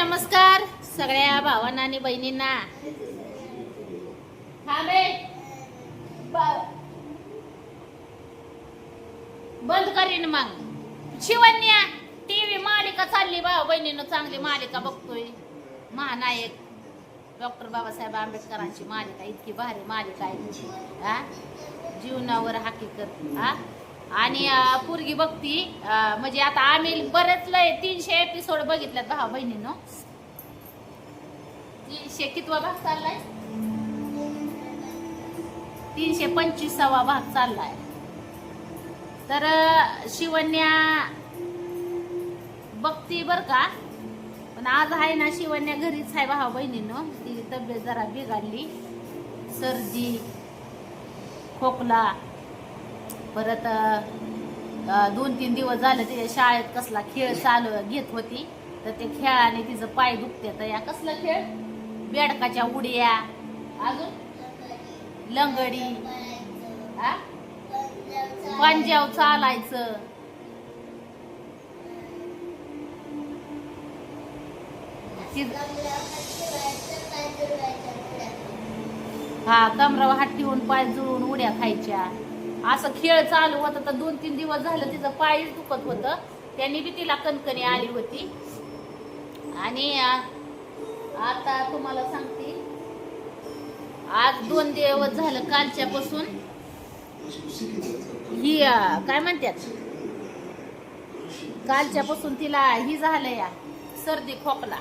नमस्कार सगळ्या भावांना आणि बहिणींना. बंद करीन मग. शिवन्या टीव्ही मालिका चालली भाऊ बहिणीनं चांगली मालिका बघतोय. महानायक डॉक्टर बाबासाहेब आंबेडकरांची मालिका इतकी भारी मालिका आहे हा? जीवनावर हकीकत हा? आणि पूर्गी पोरगी बघती म्हणजे आता आम्ही बरेच लय तीनशे एपिसोड बघितल्यात भाऊ बहिणीनं. तीनशे कितवा भाग चाललाय? तीनशे पंचवीसावा भाग चाललाय. तर शिवन्या बघती बर का? पण आज आहे ना शिवन्या घरीच आहे भाऊ बहिणीनं. तिची तब्येत जरा बिघडली. सर्दी खोकला परत दोन तीन दिवस झालं तिच्या शाळेत कसला खेळ चालू घेत होती. तर ते खेळाने तिचं पाय दुखते. तर या कसला खेळ? बेडकाच्या उड्या अजून? लंगडी पंजाव चालायचं. हा कमरावर हात ठेवून पाय जुळून उड्या खायच्या. असं खेळ चालू होता तर दोन तीन दिवस झालं तिचं पायच दुखत होतं. त्यांनी बी तिला कणकणी आली होती. आणि आता तुम्हाला सांगते. आज दोन दिवस झालं कालच्यापासून. ही काय म्हणतात? कालच्यापासून तिला ही झालं या सर्दी खोकला.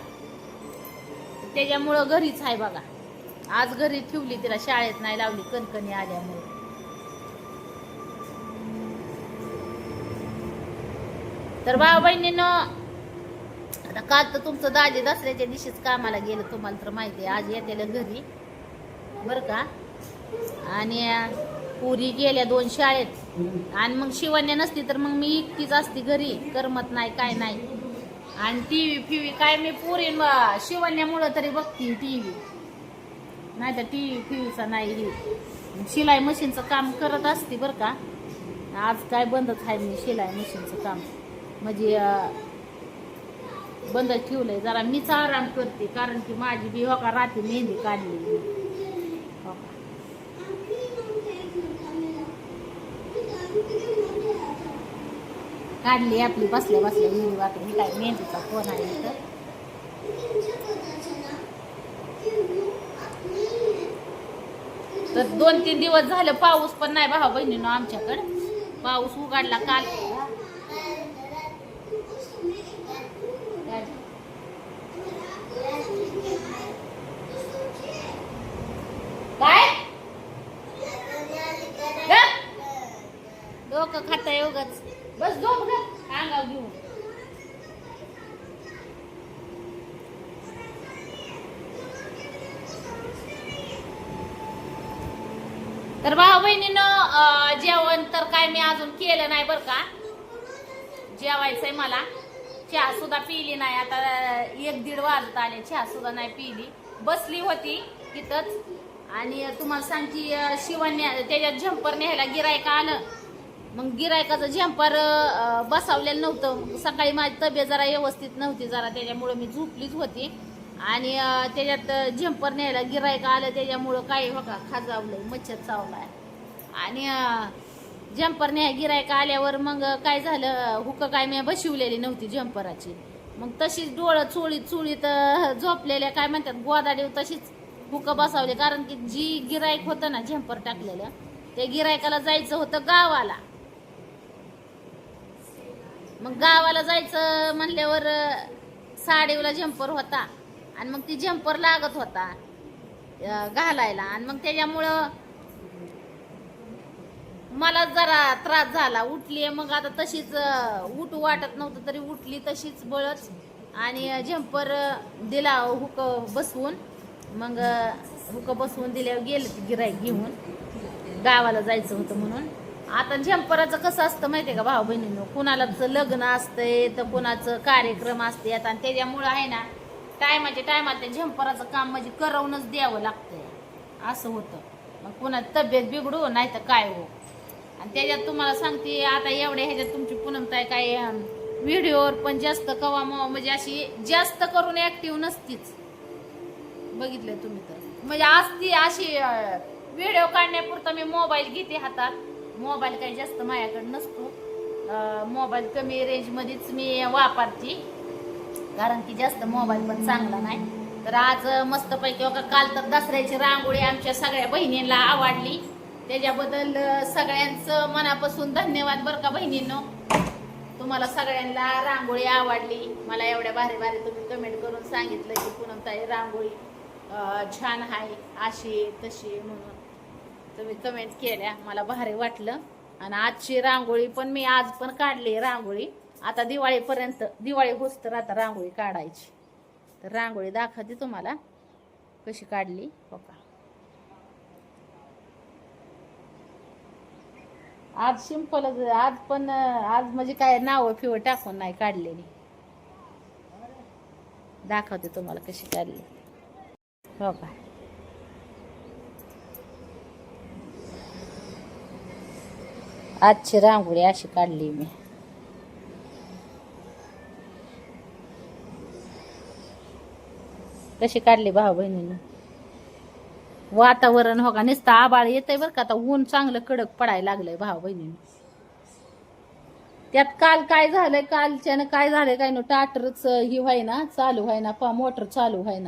त्याच्यामुळं घरीच आहे बघा. आज घरी ठेवली तिला शाळेत नाही लावली कणकणी आल्यामुळे. तर भाऊ बहिणीनं आता काल तर तुमचं दाजी दसऱ्याच्या दिवशीच कामाला गेलं तुम्हाला तर माहिती आहे आज येतेला घरी. बरं का? आणि पुरी गेल्या दोन शाळेत. आणि मग शिवण्या नसती तर मग मी एकटीच असती घरी करमत नाही काय नाही. आणि टी व्ही फिवी काय मी पुरी शिवण्यामुळं तरी बघतील टी व्ही नाही तर टीव्ही फिवीचा नाही हे. शिलाई मशीनचं काम करत असते बरं का? आज काय बंदच आहे मी शिलाई मशीनचं काम. म्हणजे बंद ठेवलं आहे जरा मीच आराम करते कारण की माझी बी हो का रात्री मेहंदी काढली. हो का? काढली आपली बसल्या बसल्या मेहंदी वाटून ही काय मेहंदीचा फोन आहे तर दोन तीन दिवस झालं पाऊस पण नाही भाऊ बहिणीनं आमच्याकडं. पाऊस उघडला काल काय गप. डोकं खाता योगच. बस झोप ना अंगाव घेऊन. तर भाऊ बहिणीनं जेवण तर काय मी अजून केलं नाही बरं का. जेवायचंय मला. चहा सुद्धा पिली नाही. आता एक दीड वाजत आले. चहा सुद्धा नाही पिली. बसली होती तिथंच आणि तुम्हाला सांगते अं, शिवण्या त्याच्यात झंपर न्यायला गिरायका आलं. मग गिरायकाचं झेंपर बसवलेलं नव्हतं. सकाळी माझी तब्येत जरा व्यवस्थित नव्हती जरा त्याच्यामुळं मी झोपलीच होती. आणि त्याच्यात झेंपर न्यायला गिरायका आलं त्याच्यामुळं काय हो का खाजावलंय मच्छर चावलाय. आणि झेंपर न्याय गिरायका आल्यावर मग काय झालं हुक काय मी बशिवलेली नव्हती झेंपराची. मग तशीच डोळं चोळीत चोळीत झोपलेल्या काय म्हणतात गोदाडीव तशीच हुकं बसावले. कारण की जी गिरायक होतं ना झेंपर टाकलेलं त्या गिरायकाला जायचं होतं गावाला. मग गावाला जायचं म्हणल्यावर साडीवला झंपर होता. आणि मग ती झंपर लागत होता घालायला. आणि मग त्याच्यामुळं मला जरा त्रास झाला. उठली मग आता तशीच उठू वाटत नव्हतं तरी उठली तशीच बळच. आणि झंपर दिला हुक बसवून. मग हुक बसवून दिल्यावर गेलं ती घेऊन. गावाला जायचं होतं म्हणून. आता झंपराचं कसं असतं माहितीये का भाऊ बहिणीनं? कुणालाच लग्न असतंय तर कुणाचं कार्यक्रम असते आता आणि त्याच्यामुळं आहे ना टायमाच्या टायमाला त्या झंपराचं काम म्हणजे करवूनच द्यावं लागतंय. असं होतं. मग कुणा तब्येत बिघडू नाही तर काय हो? आणि त्याच्यात तुम्हाला सांगते आता एवढ्या ह्याच्यात तुमची पुनमताय काय व्हिडिओवर पण जास्त कवा मवा म्हणजे अशी जास्त करून ऍक्टिव्ह नसतीच. बघितलंय तुम्ही तर. म्हणजे असती अशी व्हिडिओ काढण्यापुरता मी मोबाईल घेते हातात. मोबाईल काही जास्त माझ्याकडे नसतो. मोबाईल कमी रेंजमध्येच मी वापरते. कारण की जास्त मोबाईल पण चांगला नाही. तर आज मस्तपैकी हो बघा काल तर दसऱ्याची रांगोळी आमच्या सगळ्या बहिणींना आवडली. त्याच्याबद्दल सगळ्यांचं मनापासून धन्यवाद बरं का बहिणींनो. तुम्हाला सगळ्यांना रांगोळी आवडली. मला एवढ्या भारी भारी तुम्ही कमेंट करून सांगितलं की पूनमताई रांगोळी छान आहे अशी तशी म्हणून. तुम्ही कमेंट केल्या. मला भारी वाटलं. आणि आजची रांगोळी पण मी आज पण काढली रांगोळी. आता दिवाळीपर्यंत दिवाळी होस तर आता रांगोळी काढायची. तर रांगोळी दाखवते तुम्हाला कशी काढली. हो का आज सिंपलच आज पण आज म्हणजे काय नाव फिव टाकून नाही काढलेली दाखवते तुम्हाला कशी काढली. हो का आजची रांगोळी अशी काढली मी. कशी काढली भाऊ बहिणीने? वातावरण हो का नुसतं आबाळ येतंय बरं का? आता ऊन चांगलं कडक पडायला लागलंय भाऊ बहिणीने. त्यात काल काय झालंय? कालच्यानं काय झालंय काय ना टाटरच ही व्हाय ना चालू व्हाय ना पा मोटर चालू व्हाय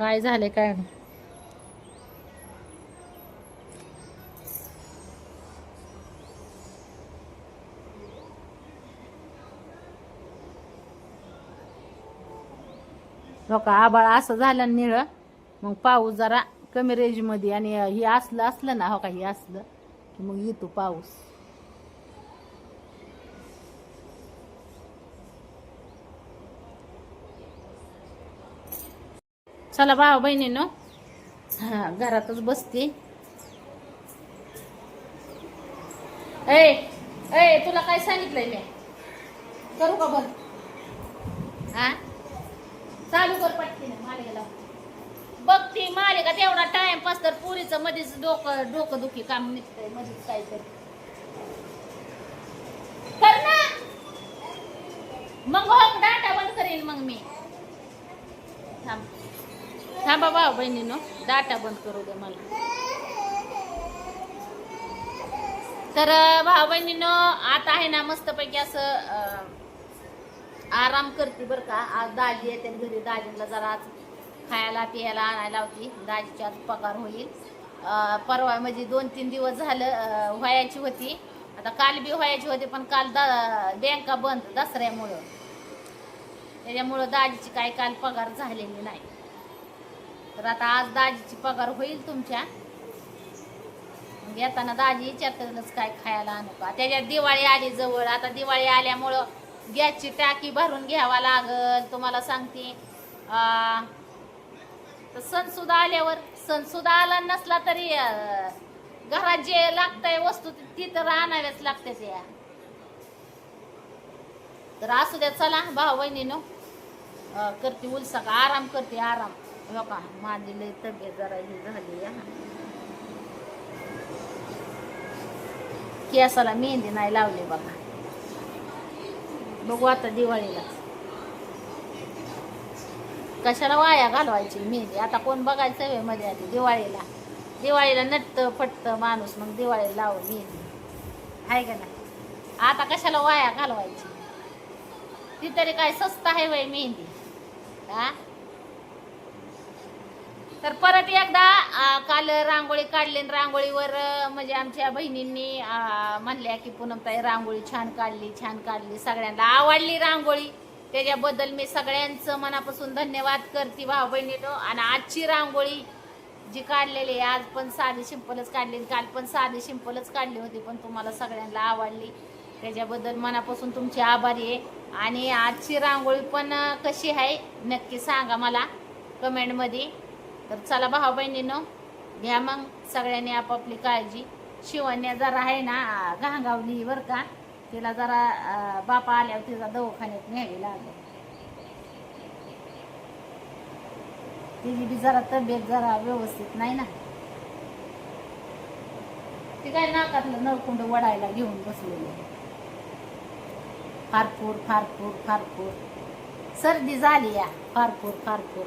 काय झाले काय नो हो लोक आबाळ असं झालं निळ. मग पाऊस जरा कमी रेंजमध्ये आणि हे असलं असलं ना हो का हे असलं की मग येतो पाऊस. चला भावा बहिणीनो. हा घरातच बसते. ए ए तुला काय सांगितलंय मी? करू का बंद हा? चालू कर पटकीने मालिकेला बघ ती मालिका तेवढा टाइमपास तर पुरीचं मध्येच डोकं डोकं दुखी काम निघतंय मध्येच काहीतरी. कर मग हो डाटा बंद करेन मग मी. थांब. थांबा भाऊ बहिणीनो डाटा बंद करू दे मला. तर भाऊ बहिणीनो आता आहे ना मस्तपैकी असं आराम करते बरं का. आज दाजी येते घरी. दाजीला जरा आज खायला पियाला आणायला होती दाजीची आज पगार होईल. परवा म्हणजे दोन तीन दिवस झालं व्हायची होती. आता काल बी व्हायची होती पण काल दा बँका बंद दसऱ्यामुळं. त्याच्यामुळं दाजीची काय काल पगार झालेली नाही. तर आता आज दाजीची पगार होईल तुमच्या. मग येताना दाजी विचारतातच काय खायला आणू का. त्याच्यात दिवाळी आली जवळ. आता दिवाळी आल्यामुळं गॅसची टाकी भरून घ्यावा लागल. तुम्हाला सांगते. सणसुद्धा तर आल्यावर सणसुद्धा आला नसला तरी घरात जे लागतंय वस्तू ती- राहणाव्याच तर आणाव्याच लागते त्या तर असू द्या चला भाऊ बहिणीनो करते उलसा का? आराम करते आराम. हो का माझी लई तब्येत जरा ही झाली केसाला मेहंदी नाही लावली बघा. बघू आता दिवाळीला. कशाला वाया घालवायची मेहंदी? आता कोण बघायचं वेळमध्ये आधी दिवाळीला. दिवाळीला नटत फटत माणूस मग दिवाळीला लावून मेहंदी. आहे का नाही? आता कशाला वाया घालवायची? ती तरी काय स्वस्त आहे वय मेहंदी. हा? तर परत एकदा काल रांगोळी काढली आणि रांगोळीवर म्हणजे आमच्या बहिणींनी म्हणल्या की पूनमताई रांगोळी छान काढली छान काढली सगळ्यांना आवडली रांगोळी. त्याच्याबद्दल मी सगळ्यांचं मनापासून धन्यवाद करते भाऊ बहिणीनो. आणि आजची रांगोळी जी काढलेली आहे आज पण साधी सिंपलच काढली काल पण साधी सिंपलच काढली होती पण तुम्हाला सगळ्यांना आवडली. त्याच्याबद्दल मनापासून तुमची आभारी आहे. आणि आजची रांगोळी पण कशी आहे नक्की सांगा मला कमेंटमध्ये. तर चला भाऊ बहिणीनं घ्या मग सगळ्यांनी आपापली काळजी. शिवण्या जरा आहे ना घांगावली बरं का? तिला जरा बापा आल्यावर तिचा दवाखान्यात न्यावी लागले. तिची बी जरा तब्येत जरा व्यवस्थित नाही ना. ती काय नाकातलं नळकुंड वडायला घेऊन बसलेली फारपूर फारपूर फारपूर सर्दी झाली या. फारपूर फारपूर